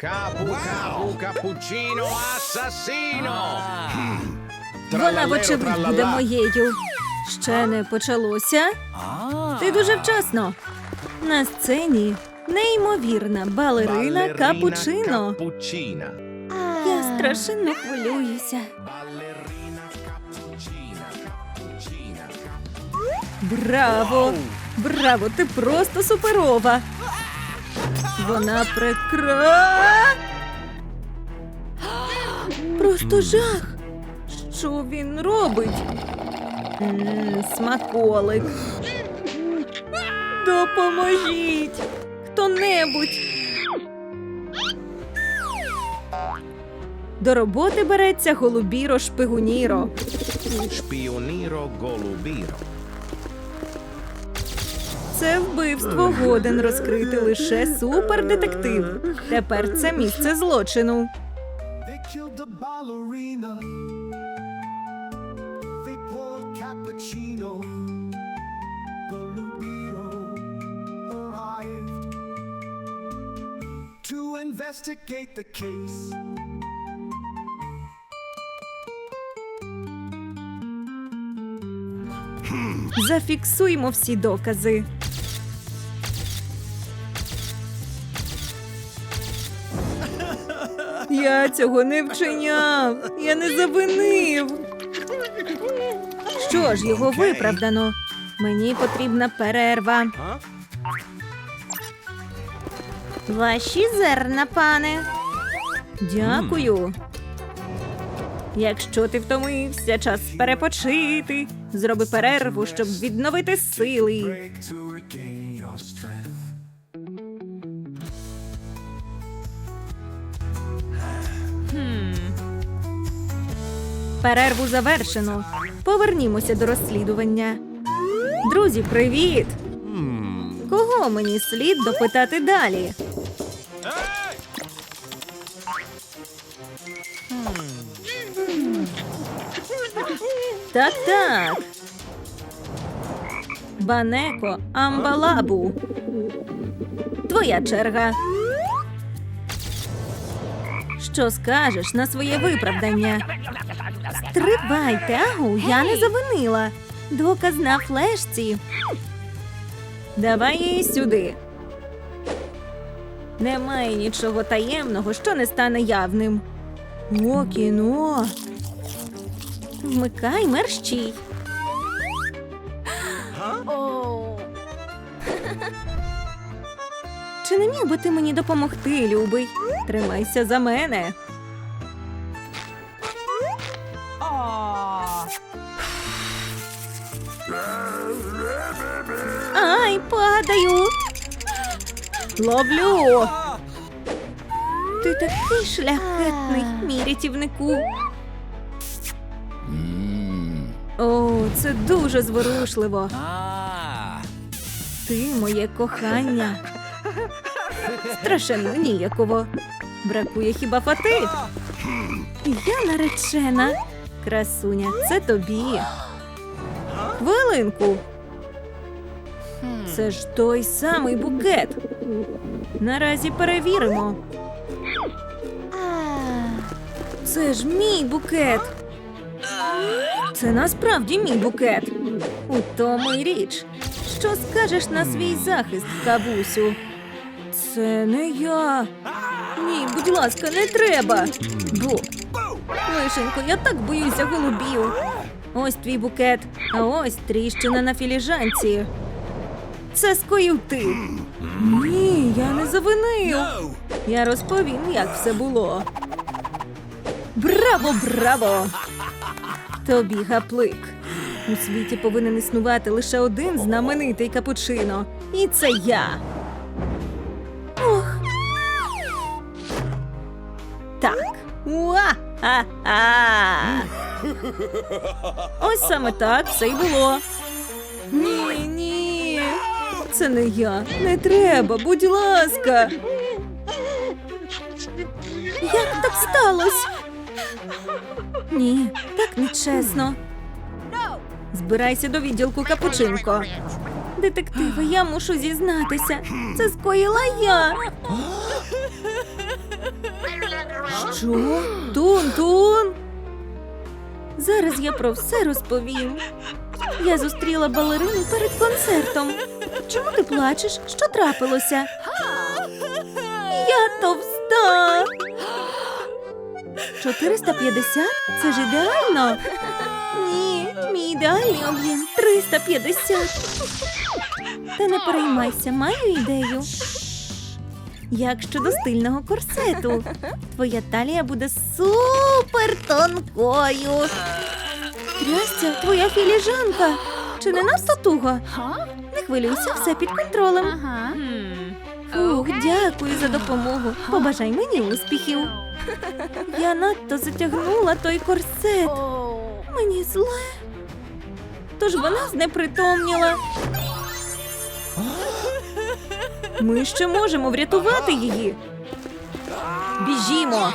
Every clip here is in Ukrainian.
Capu, capu, cappuccino, assassino! Вона, вочевидь, буде моєю. Ще не почалося. Ти дуже вчасно. На сцені неймовірна балерина Капучино. Капучина. Я страшенно хвилююся. Браво! Браво! Ти просто суперова! Вона прекра. Просто жах! Що він робить? Смаколик. Допоможіть! Хто-небудь! До роботи береться голубіро шпигуніро. Spioniro golubiro. Це вбивство годен розкрити лише супердетектив. Тепер це місце злочину. Investigate the case. Зафіксуємо всі докази. Я цього не вчиняв. Я не завинив. Що ж, його виправдано. Мені потрібна перерва. Ваші зерна, пане. Дякую. Якщо ти втомився, час перепочити. Зроби перерву, щоб відновити сили. Перерву завершено. Повернімося до розслідування. Друзі, привіт! Кого мені слід допитати далі? Так, так. Банеко Амбалабу. Твоя черга. Що скажеш на своє виправдання? Стривайте, агу, я не завинила. Доказ на флешці. Давай її сюди. Немає нічого таємного, що не стане явним. О, кіно. Вмикай мерщій. Чи не міг би ти мені допомогти, любий? Тримайся за мене. Падаю. Ловлю. Ти такий шляхетний, мій рятівнику. О, це дуже зворушливо. Ти моє кохання. Страшенно ніяково. Бракує хіба фати. Я наречена. Красуня, це тобі. Хвилинку. Це ж той самий букет. Наразі перевіримо. Це ж мій букет. Це насправді мій букет. У тому й річ. Що скажеш на свій захист, кабусю? Це не я. Ні, будь ласка, не треба. Бо. Лишенько, я так боюся голубів. Ось твій букет, а ось тріщина на філіжанці. Це скоїв ти. Ні, я не завинив. Я розповім, як все було. Браво, браво! Тобі гаплик. У світі повинен існувати лише один знаменитий капучино. І це я. Ох. Так. Уа-ха-ха! Ось саме так все й було. Ні, ні. Це не я. Не треба, будь ласка. Як так сталося? Ні, так нечесно. Збирайся до відділку Капучинко. Детективи, я мушу зізнатися. Це скоїла я. Що? Тун-тун? Зараз я про все розповім. Я зустріла балерину перед концертом. Чому ти плачеш? Що трапилося? Я товста. 450? Це ж ідеально. Ні, мій ідеальний об'єм 350. Та не переймайся, маю ідею. Як щодо стильного корсету? Твоя талія буде супер тонкою. Трястя, твоя філіжанка. Чи не надто туго? Хвилюйся, все під контролем. Фух, дякую за допомогу. Побажай мені успіхів. Я надто затягнула той корсет. Мені зле. Тож вона знепритомніла. Ми ще можемо врятувати її. Біжімо.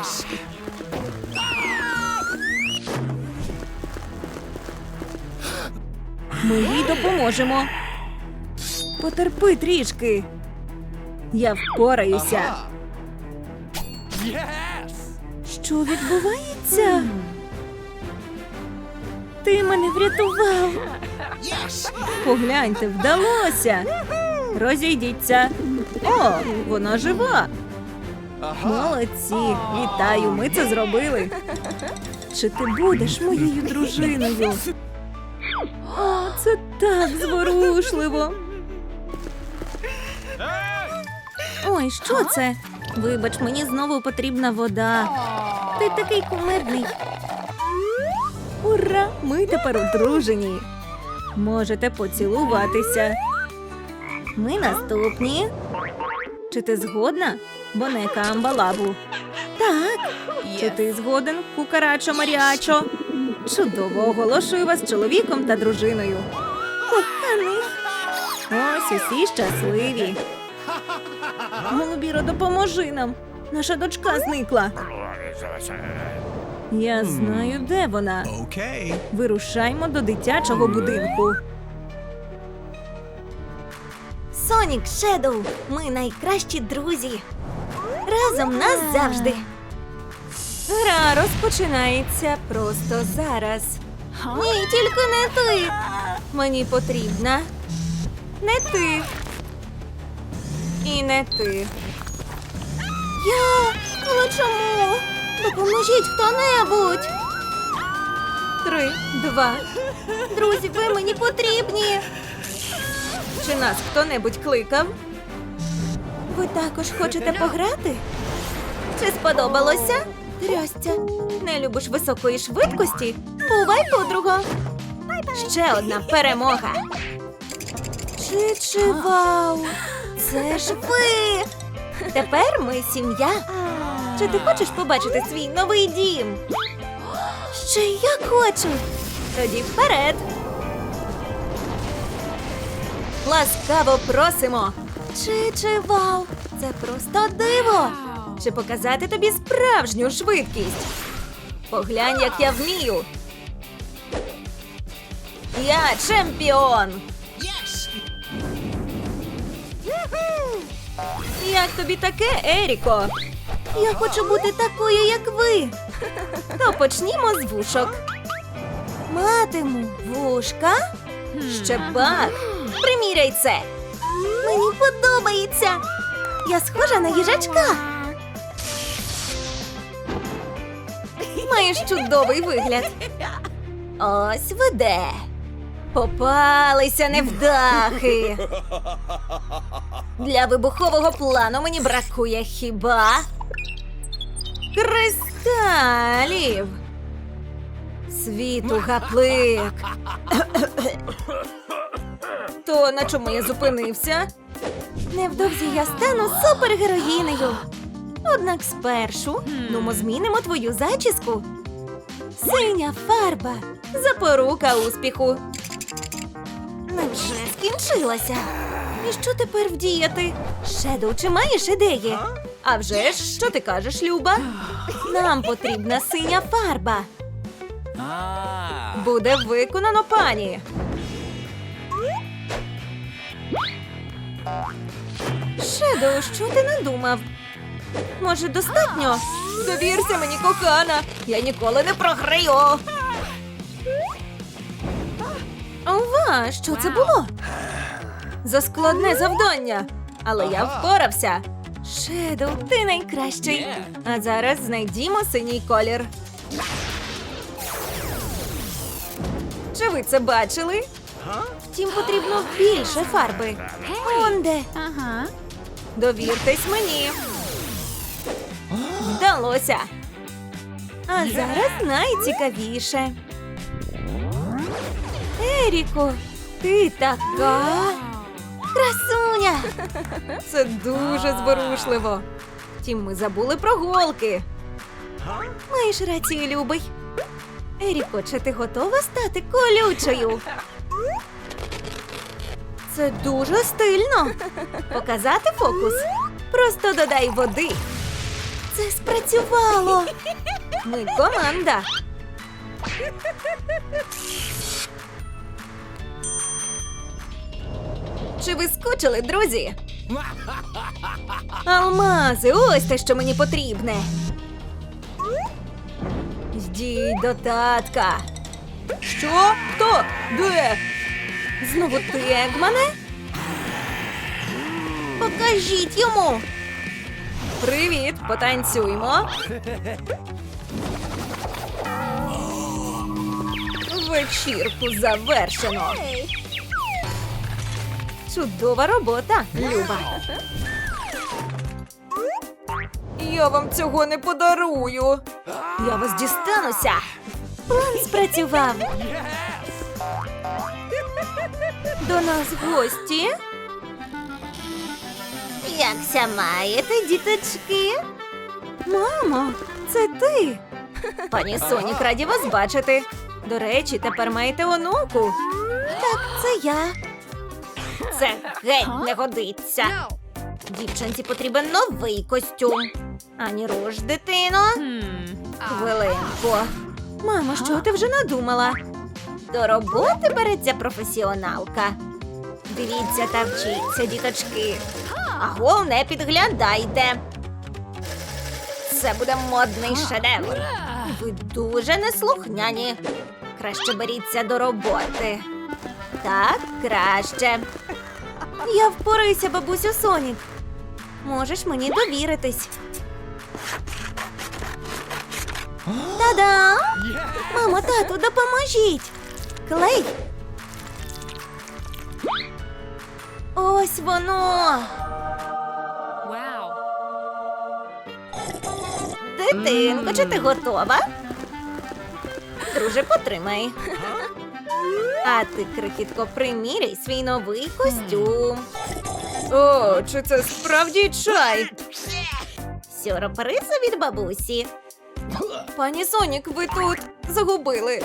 Ми їй допоможемо. Потерпи трішки. Я впораюся. Що відбувається? Ти мене врятував. Погляньте, вдалося. Розійдіться. О, вона жива. Молодці, вітаю, ми це зробили. Чи ти будеш моєю дружиною? О, це так зворушливо. Ой, що це? Вибач, мені знову потрібна вода. Ти такий кумирний. Ура! Ми тепер одружені. Можете поцілуватися. Ми наступні. Чи ти згодна, Бонека Амбалабу? Так. Чи ти згоден, Кукарачо Маріачо? Чудово оголошую вас чоловіком та дружиною. Ось усі щасливі. Голубіро, допоможи нам. Наша дочка зникла. Я знаю, де вона. Okay. Вирушаймо до дитячого будинку. Сонік Шедоу, ми найкращі друзі. Разом нас завжди. Гра розпочинається просто зараз. Ні, тільки не ти. Мені потрібна не ти. І не ти. Я. Але чому? Допоможіть хто-небудь. Три, два. Друзі, ви мені потрібні. Чи нас хто-небудь кликав? Ви також хочете пограти? Чи сподобалося? Трястя, Не любиш високої швидкості? бувай, подруга. Ще одна перемога. Чи вау? Це ж ви. Тепер ми сім'я. Чи ти хочеш побачити свій новий дім? Ще я хочу. Тоді вперед. Ласкаво просимо. Чи вау? Це просто диво. Чи показати тобі справжню швидкість? Поглянь, як я вмію. Я чемпіон. Як тобі таке, Еріко? Я хочу бути такою, як ви. То почнімо з вушок. Матиму вушка. Ще пак. Приміряй це. Мені подобається. Я схожа на їжачка. Маєш чудовий вигляд. Ось веде. Попалися невдахи. Для вибухового плану мені бракує хіба кристалів. Світу гаплик. То на чому я зупинився? Невдовзі я стану супергероїнею. Однак спершу ну, змінимо твою зачіску. Синя фарба. Запорука успіху. Невже скінчилася? І що тепер вдіяти? Шедоу, чи маєш ідеї? А вже ж, що ти кажеш, Люба? Нам потрібна синя фарба. Буде виконано, пані. Шедоу, що ти надумав? Може, достатньо? Довірся мені, кохана. Я ніколи не програю. Ова, що це було? Заскладне завдання. Але я впорався. Шедоу, ти найкращий. А зараз знайдімо синій колір. Чи ви це бачили? Втім, потрібно більше фарби. Онде. Ага. Довіртесь мені. Вдалося. А зараз найцікавіше. Еріко, ти така. Красуня. Це дуже зворушливо. Втім, ми забули про голки. Маєш рацію, любий. Еріко, чи ти готова стати колючою? Це дуже стильно. Показати фокус? Просто додай води. Це спрацювало. Ми команда. Чи ви скучили, друзі? Алмази, ось те, що мені потрібне. Йдіть до татка. Що? Хто? Де? Знову ти, Егмане? Покажіть йому. Привіт, потанцюймо. Вечірку завершено. Чудова робота, Люба. Я вам цього не подарую. Я вас дістануся. План спрацював. До нас гості. Якся маєте, діточки? Мамо, це ти. Пані Сонік, раді вас бачити. До речі, тепер маєте онуку. Так, це я. Це геть не годиться. Дівчинці потрібен новий костюм. Ані руш, дитино. Хвилинку. Мамо, що ти вже надумала? До роботи береться професіоналка. Дивіться та вчіться, діточки. А гол не підглядайте. Це буде модний шедевр. Ви дуже неслухняні. Краще беріться до роботи. Так, краще. Я впораюся, бабусю Сонік. Можеш мені довіритись. Та-дам! Мамо, тату, допоможіть. Клей. Ось воно. Дитинко, чи ти готова? Друже, потримай. А ти, крихітко, приміряй свій новий костюм. О, чи це справді чай? Сюрприз від бабусі. Пані Сонік, ви тут загубили.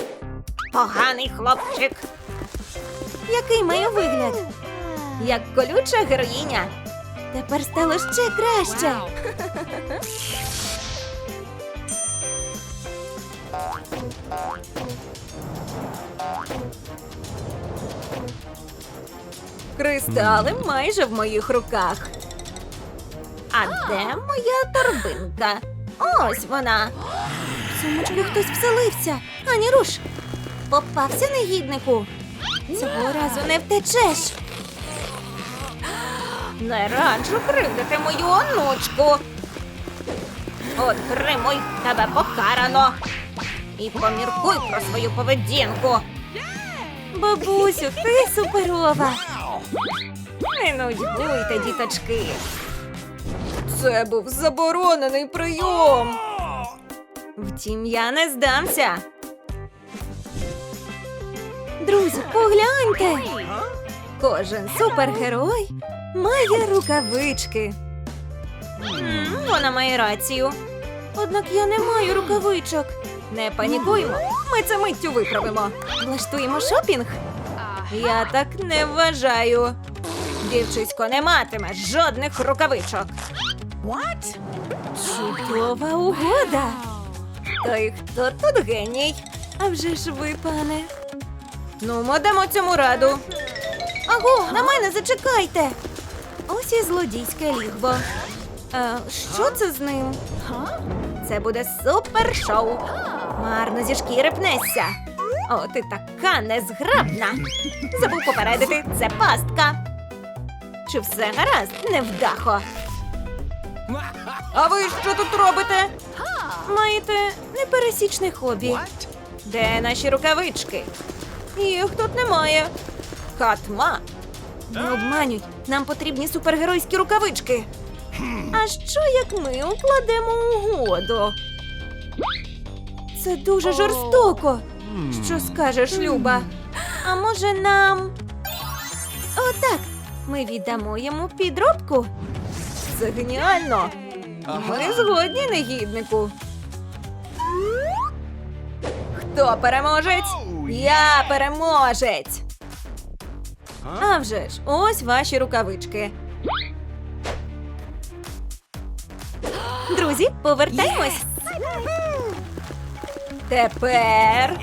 Поганий хлопчик. Який має вигляд? Як колюча героїня. Тепер стало ще краще. Кристали майже в моїх руках. А де моя торбинка? Ось вона. В сумочку хтось вселився. Ані руш. Попався негіднику. Цього разу не втечеш. Не раджу кривдити мою онучку. Отримуй тебе покарано. І поміркуй про свою поведінку. Бабусю, ти суперова. Не нудьгуйте, діточки. Це був заборонений прийом. Втім, я не здамся. Друзі, погляньте. Кожен супергерой має рукавички. М, Вона має рацію. Однак я не маю рукавичок. Не панікуймо, ми це миттю виправимо. Влаштуємо шопінг. Я так не вважаю. Дівчисько не матиме жодних рукавичок. Чудова угода. То й хто тут геній? А вже ж ви, пане. Ну, ми дамо цьому раду. Аго, на мене зачекайте. Ось і злодійське лігво. А, що це з ним? Це буде супер шоу. Марно зі шкіри пнешся. О, ти така незграбна. Забув попередити, це пастка. Чи все гаразд, невдахо? А ви що тут робите? Маєте непересічне хобі. Де наші рукавички? Їх тут немає. Катма. Не обманюй, нам потрібні супергеройські рукавички. А що як ми укладемо угоду? Це дуже жорстоко. Що скажеш, Люба? А може нам. Отак. Ми віддамо йому підробку. Це геніально. Ми згодні, негіднику. Хто переможець? Я переможець. А вже ж, ось ваші рукавички. Друзі, повертаємось. Тепер.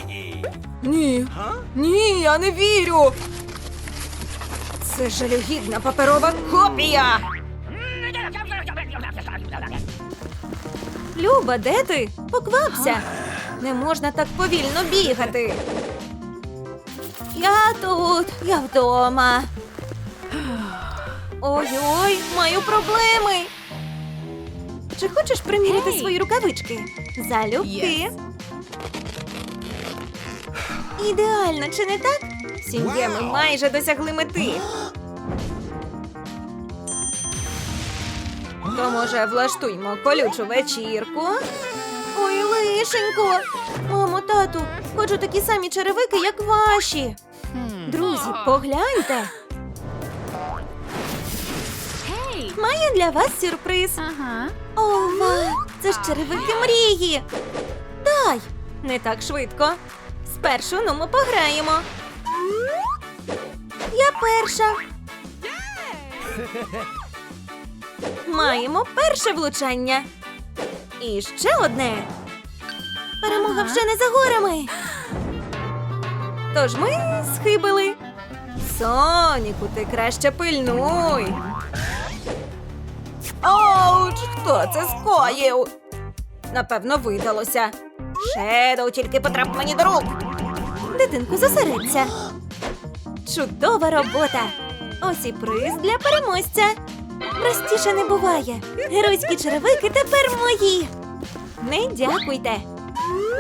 Ні. Ні, я не вірю. Це жалюгідна паперова копія. Люба, де ти? Поквапся. Не можна так повільно бігати. Я тут, я вдома. Ой-ой, маю проблеми. Чи хочеш приміряти свої рукавички? Залюбки. Ідеально, чи не так? Сім'є ми майже досягли мети. То може влаштуймо колючу вечірку? Ой, лишенько! Мамо, тату, хочу такі самі черевики, як ваші. Друзі, погляньте. Маю для вас сюрприз. Ага. Ова, це ж черевики мрії. Дай, не так швидко. Спершу ну ми пограємо. Я перша. Маємо перше влучання. І ще одне. Перемога вже не за горами. Тож ми схибили. Соніку, ти краще пильнуй. Оуч, хто це скоїв? Напевно, видалося. Шедоу тільки потрап мені до рук. Дитинку, зосередься. Чудова робота. Ось і приз для переможця. Простіше не буває. Геройські черевики тепер мої. Не дякуйте.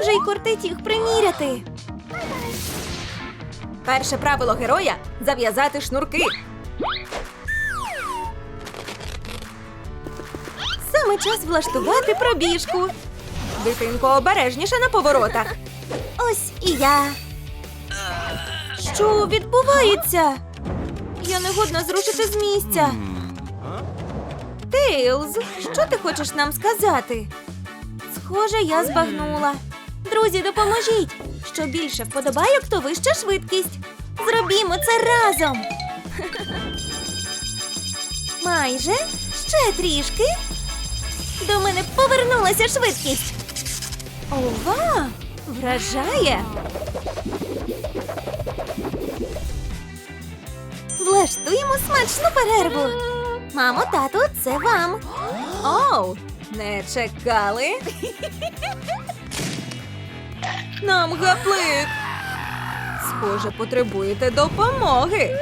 Вже й кортить їх приміряти. Перше правило героя зав'язати шнурки. Саме час влаштувати пробіжку. Дитинко обережніше на поворотах. Ось і я. Що відбувається? Я не годна зрушити з місця. Тейлз, що ти хочеш нам сказати? Схоже, я збагнула. Друзі, допоможіть! Що більше вподобайок, то вища швидкість. Зробімо це разом. Майже ще трішки. До мене повернулася швидкість. Ова! Вражає. Влаштуємо смачну перерву. Мамо, тату, це вам. Оу, не чекали. Нам гаплик. Схоже, потребуєте допомоги.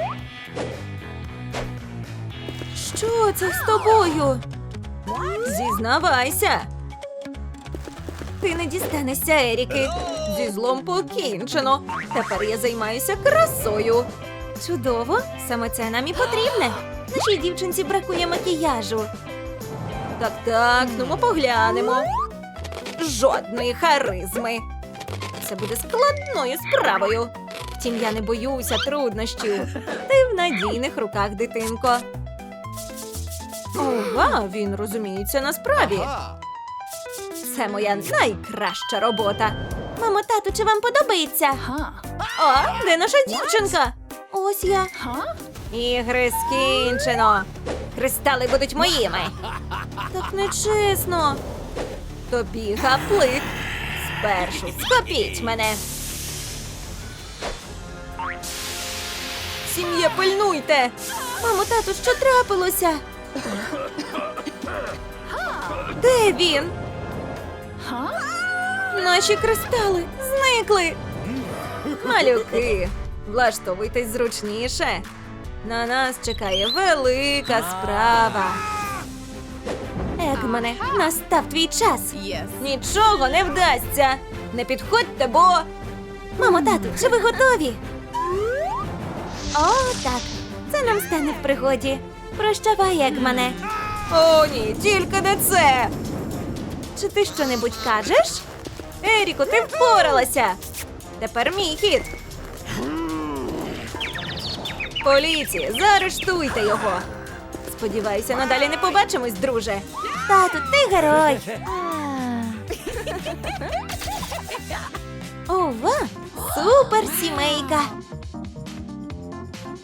Що це з тобою? Зізнавайся. Ти не дістанешся, Еріки. Зі злом покінчено. Тепер я займаюся красою. Чудово, саме це нам і потрібне. Нашій дівчинці бракує макіяжу. Так, так, ну ми поглянемо. Жодної харизми. Це буде складною справою. Втім, я не боюся труднощів. Ти в надійних руках, дитинко. Ова, він розуміється на справі. Це моя найкраща робота. Мамо, тату, чи вам подобається? О, де наша дівчинка? Ось я. Ігри скінчено. Кристали будуть моїми. Так нечесно. Тобі гаплик. Спершу схопіть мене. Сім'є, пильнуйте. Мамо, тату, що трапилося? Де він? Наші кристали зникли. Малюки, влаштовуйтесь зручніше. На нас чекає велика справа. Егмане, настав твій час. Нічого не вдасться. Не підходьте, бо. Мамо, тату, чи ви готові? О, так. Це нам стане в пригоді. Прощавай, Егмане. О, ні, тільки не це. Чи ти що-небудь кажеш? Еріко, ти впоралася. Тепер мій хід. Поліція, заарештуйте його. Сподіваюся, надалі не побачимось, друже. Тату, ти герой. Ова, супер сімейка.